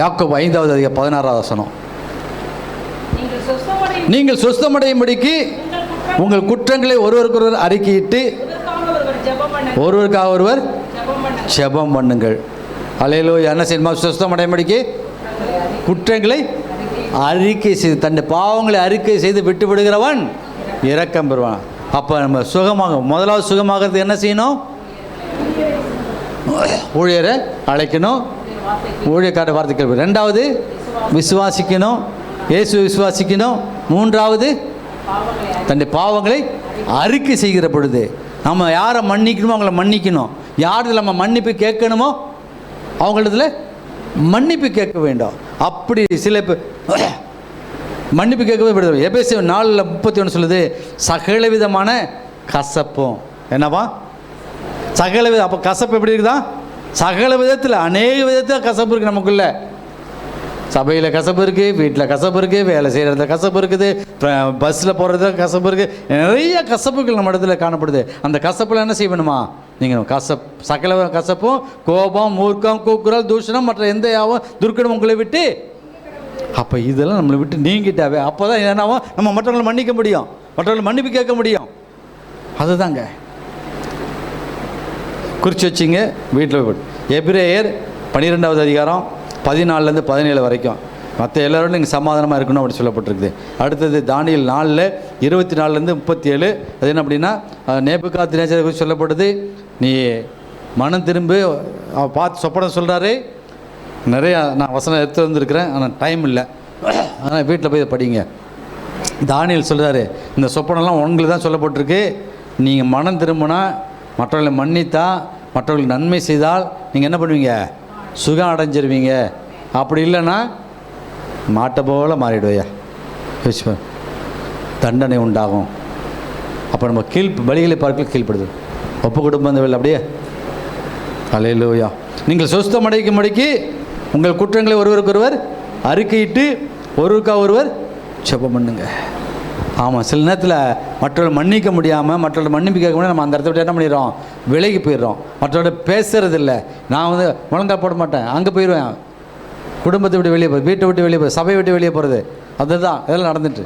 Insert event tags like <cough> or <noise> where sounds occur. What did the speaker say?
யாக்கோ ஐந்தாவது அதிக பதினாறாவது வசனம். நீங்கள் சொஸ்தமடையும் சுஸ்தமடையும்படிக்கு உங்கள் குற்றங்களை ஒருவருக்கொருவர் அறிக்கையிட்டு ஒருவர் ஒருவருக்காக ஒருவர் ஜெபம் பண்ணுங்கள். அலையிலோ என்ன செய்யணுமா சுஸ்தமடையும்படிக்கு குற்றங்களை அறிக்கை செய்து தன் பாவங்களை அறிக்கை செய்து விட்டு விடுகிறவன் இறக்கம் பெறுவான். அப்போ நம்ம சுகமாக முதலாவது சுகமாகிறது என்ன செய்யணும்? ஊழியரை அழைக்கணும். ஊழியக்கார வார்த்தை ரெண்டாவது விசுவாசிக்கணும். இயேசு விசுவாசிக்கணும். மூன்றாவது தன்னுடைய பாவங்களை அறிக்கை செய்கிற பொழுது. நம்ம யாரை மன்னிக்கணுமோ அவங்கள மன்னிக்கணும். யாரில் நம்ம மன்னிப்பு கேட்கணுமோ அவங்களதுல மன்னிப்பு கேட்க வேண்டும். அப்படி சில பேர் <coughs> மன்னிப்பு கேட்கவே விடுதலை. எபேசி நாலில் முப்பத்தி ஒன்று சொல்லுது சகல விதமான கசப்பும். என்னவா? சகல வித அப்போ கசப்பு எப்படி இருக்குதா? சகல விதத்தில் அநேக விதத்தில் கசப்பு இருக்குது நமக்குள்ள. சபையில் கசப்பு இருக்குது வீட்டில் கசப்பு இருக்குது வேலை செய்கிறதுல கசப்பு இருக்குது பஸ்ஸில் போகிறதுல கசப்பு இருக்குது நிறைய கசப்புகள் நம்ம இடத்துல காணப்படுது. அந்த கசப்பில் என்ன செய்யணுமா? நீங்கள் கசப் சகல கசப்பும் கோபம் மூர்க்கம் கூக்குரல் தூஷணம் மற்ற எந்த யாவும் துர்க்கணம் உங்களை விட்டு அப்போ இதெல்லாம் நம்மளை விட்டு நீங்கிட்டாவே அப்போ தான் என்னவோ நம்ம மற்றவங்களை மன்னிக்க முடியும். மற்றவங்களை மன்னிப்பு கேட்க முடியும். அதுதாங்க. குறித்து வச்சிங்க வீட்டில் எபிரேயர் பன்னிரெண்டாவது அதிகாரம் பதினாலுலேருந்து பதினேழு வரைக்கும். மற்ற எல்லாரோடும் நீங்கள் சமாதானமாக இருக்கணும் அப்படி சொல்லப்பட்டிருக்குது. அடுத்தது தானியல் நாலில் இருபத்தி நாலுலேருந்து முப்பத்தி ஏழு அது என்ன அப்படின்னா நேபுகாத்து தினேசரை குறித்து சொல்லப்படுது. நீ மனம் திரும்பி பார்த்து சொப்பனம் சொல்கிறாரு நிறையா நான் வசனம் எடுத்து வந்துருக்கிறேன் ஆனால் டைம் இல்லை. ஆனால் வீட்டில் போய் இதை படிங்க. தானியல் சொல்கிறாரு இந்த சொப்பனம்லாம் உங்களுக்கு தான் சொல்லப்பட்டிருக்கு. நீங்கள் மனம் திரும்பினா மற்றவர்களை மன்னித்தா மற்றவர்களுக்கு நன்மை செய்தால் நீங்கள் என்ன பண்ணுவீங்க? சுகம் அடைஞ்சிருவீங்க. அப்படி இல்லைன்னா மாட்டை போல மாறிடுவையா? யோசிச்சு தண்டனை உண்டாகும். அப்போ நம்ம கீழ் வழிகளை பார்க்கல கீழ்ப்படுது. ஒப்பு குடும்பம் அப்படியே. அலையிலோயா. நீங்கள் சொஸ்தம் அடைக்கும்படிக்கு உங்கள் குற்றங்களை ஒருவருக்கொருவர் அறிக்கையிட்டு ஒருவருக்கா ஒருவர் செபம் பண்ணுங்கள் ஆமாம் சில நேரத்தில் மற்றவர்கள் மன்னிக்க முடியாமல் மற்றவர்கள் மன்னிப்பு கேட்க முடியாது நம்ம அந்த இடத்த விட்டு என்ன பண்ணிடுறோம்? விலகி போயிடுறோம். மற்றவர்கிட்ட பேசுறது இல்லை நான் வந்து முழங்கா போட மாட்டேன். அங்கே போயிடுவேன் குடும்பத்தை விட்டு வெளியே போய் வீட்டை விட்டு வெளியே போய் சபையை விட்டு வெளியே போகிறது அதுதான் இதெல்லாம் நடந்துட்டு.